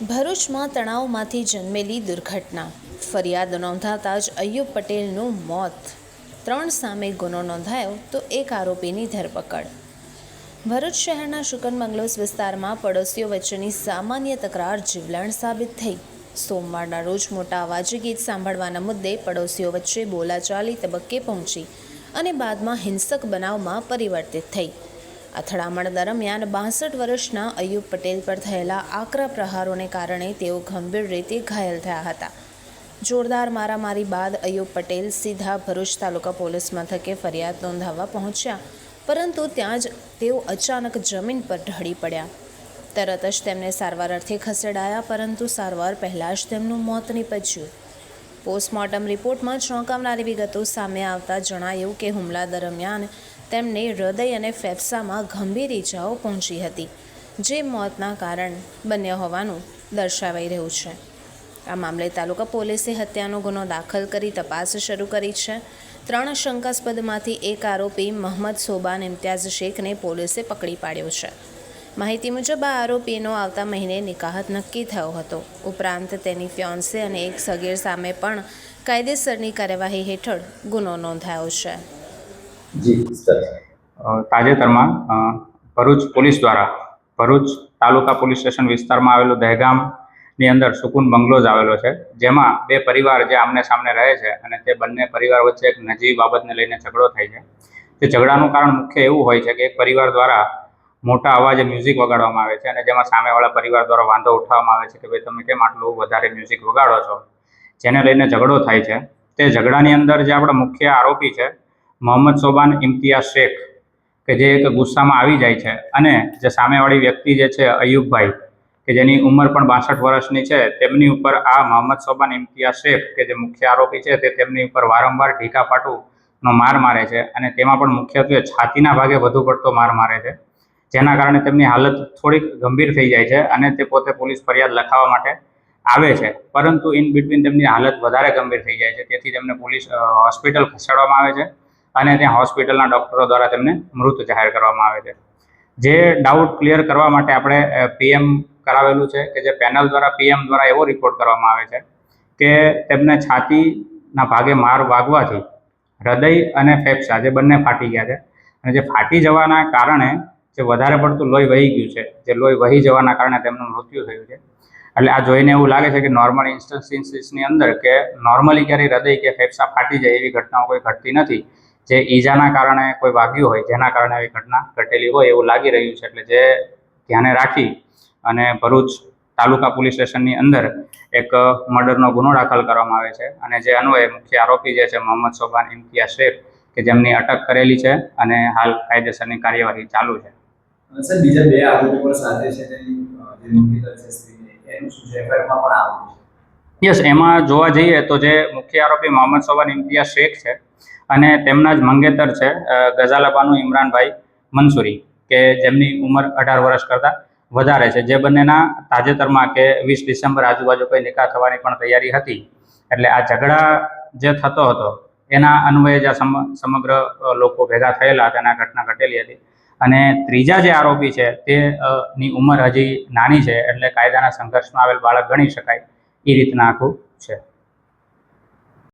ભરૂચમાં તણાવમાંથી જન્મેલી દુર્ઘટના. ફરિયાદ નોંધાતા જ અય્યુબ પટેલનું મોત. ત્રણ સામે ગુનો નોંધાયો તો એક આરોપીની ધરપકડ. ભરૂચ શહેરના શુકનમંગલોસ વિસ્તારમાં પડોશીઓ વચ્ચેની સામાન્ય તકરાર જીવલેણ સાબિત થઈ. સોમવારના રોજ મોટા અવાજે ગીત સાંભળવાના મુદ્દે પડોશીઓ વચ્ચે બોલાચાલી તબક્કે પહોંચી અને બાદમાં હિંસક બનાવમાં પરિવર્તિત થઈ. અથડામણ દરમિયાન બાસઠ વર્ષના અયુબ પટેલ પર થયેલા આકરા પ્રહારોને કારણે તેઓ ગંભીર રીતે ઘાયલ થયા હતા. જોરદાર મારામારી બાદ અયુબ પટેલ સીધા ભરૂચ તાલુકા પોલીસ મથકે ફરિયાદ નોંધાવવા પહોંચ્યા, પરંતુ ત્યાં જ તેઓ અચાનક જમીન પર ઢળી પડ્યા. તરત જ તેમને સારવાર અર્થે ખસેડાયા, પરંતુ સારવાર પહેલાં જ તેમનું મોત નીપજ્યું. પોસ્ટમોર્ટમ રિપોર્ટમાં ચોંકાવનારી વિગતો સામે આવતા જણાયું કે હુમલા દરમિયાન તેમને હૃદય અને ફેફસામાં ગંભીર ઈજાઓ પહોંચી હતી, જે મોતના કારણ બન્યા હોવાનું દર્શાવાઈ રહ્યું છે. આ મામલે તાલુકા પોલીસે હત્યાનો ગુનો દાખલ કરી તપાસ શરૂ કરી છે. ત્રણ શંકાસ્પદમાંથી એક આરોપી મહંમદ સોબાન ઇમ્તિયાઝ શેખને પોલીસે પકડી પાડ્યો છે. માહિતી મુજબ, આ આરોપીનો આવતા મહિને નિકાહત નક્કી થયો હતો. ઉપરાંત તેની ફ્યોન્સે અને એક સગીર સામે પણ કાયદેસરની કાર્યવાહી હેઠળ ગુનો નોંધાયો છે. જી, સર. તાજેતરમાં ભરૂચ પોલીસ દ્વારા, ભરૂચ તાલુકા પોલીસ સ્ટેશન વિસ્તારમાં આવેલું દહેગામની અંદર સુકુન બંગલોઝ આવેલો છે, જેમાં બે પરિવાર જે આમને સામને રહે છે અને તે બંને પરિવાર વચ્ચે એક નજીવી બાબતને લઈને ઝઘડો થાય છે. તે ઝઘડાનું કારણ મુખ્ય એવું હોય છે કે એક પરિવાર દ્વારા મોટા અવાજે મ્યુઝિક વગાડવામાં આવે છે અને જેમાં સામેવાળા પરિવાર દ્વારા વાંધો ઉઠાવવામાં આવે છે કે ભાઈ તમે કેમ આટલું વધારે મ્યુઝિક વગાડો છો? જેને લઈને ઝઘડો થાય છે. તે ઝઘડાની અંદર જે આપણા મુખ્ય આરોપી છે મોહમ્મદ સોબાન ઇમ્તિયાઝ શેખ, કે જે એક ગુસ્સામાં આવી જાય છે અને જે સામેવાળી વ્યક્તિ જે છે અયુબભાઈ, કે જેની ઉંમર પણ બાસઠ વર્ષની છે, તેમની ઉપર આ મોહમ્મદ સોબાન ઇમ્તિયાઝ શેખ, કે જે મુખ્ય આરોપી છે, તે તેમની ઉપર વારંવાર ઢીકાપાટુનો માર મારે છે અને તેમાં પણ મુખ્યત્વે છાતીના ભાગે વધુ પડતો માર મારે છે. જેના કારણે તેમની હાલત થોડીક ગંભીર થઈ જાય છે અને તે પોતે પોલીસ ફરિયાદ લખાવવા માટે આવે છે. પરંતુ ઇન બિટવીન તેમની હાલત વધારે ગંભીર થઈ જાય છે. તેથી તેમને પોલીસ હોસ્પિટલ ખસેડવામાં આવે છે. અને ત્યાં હોસ્પિટલના ડૉક્ટરો દ્વારા તેમને મૃત જાહેર કરવામાં આવે છે. જે ડાઉટ ક્લિયર કરવા માટે આપણે પીએમ કરાવેલું છે કે જે પેનલ દ્વારા પીએમ દ્વારા એવો રિપોર્ટ કરવામાં આવે છે કે તેમને છાતીના ભાગે માર વાગવાથી હૃદય અને ફેફસા જે બંને ફાટી ગયા છે અને જે ફાટી જવાના કારણે જે વધારે પડતું લોહી વહી ગયું છે, જે લોહી વહી જવાના કારણે તેમનું મૃત્યુ થયું છે. એટલે આ જોઈને એવું લાગે છે કે નોર્મલ ઇન્સ્ટન્સિસની અંદર કે નોર્મલી ક્યારેય હૃદય કે ફેફસા ફાટી જાય એવી ઘટનાઓ કોઈ ઘટતી નથી. જે ઈજાના કારણે કોઈ વાગ્યું હોય જેના કારણે આવી ઘટના ઘટેલી હોય એવું લાગી રહ્યું છે એટલે જે ધ્યાને રાખી અને ભરૂચ તાલુકા પોલીસ સ્ટેશનની અંદર એક મર્ડરનો ગુનો દાખલ કરવામાં આવે છે. અને જે અન્વયે મુખ્ય આરોપી જે છે મોહમ્મદ સોબાન ઇમ્તિયા શેખ કે જેમની અટક કરેલી છે અને હાલ કાયદેસરની કાર્યવાહી ચાલુ છે. સર બીજા બે આરોપી પણ સાથે છે જે નોંધી છે એનું શું છે? પણ આવું યસ એમાં જોવા જઈએ તો જે મુખ્ય આરોપી મોહમ્મદ સોબાન ઇમ્તિયા શેખ છે અને તેમના જ મંગેતર છે ગઝાલાબાનુ ઇમરાનભાઈ મંસૂરી, કે જેમની ઉંમર અઢાર વર્ષ કરતાં વધારે છે. જે બંનેના તાજેતરમાં કે વીસ ડિસેમ્બર આજુબાજુ કોઈ નિકાહ થવાની પણ તૈયારી હતી. એટલે આ ઝઘડા જે થતો હતો, એના અન્વયે જે સમગ્ર લોકો ભેગા થયેલા હતા અને ઘટના ઘટેલી હતી. અને ત્રીજા જે આરોપી છે, તે ની ઉંમર હજી નાની છે, એટલે કાયદાના સંઘર્ષમાં આવેલ બાળક ગણી શકાય, એ રીતના આખું છે.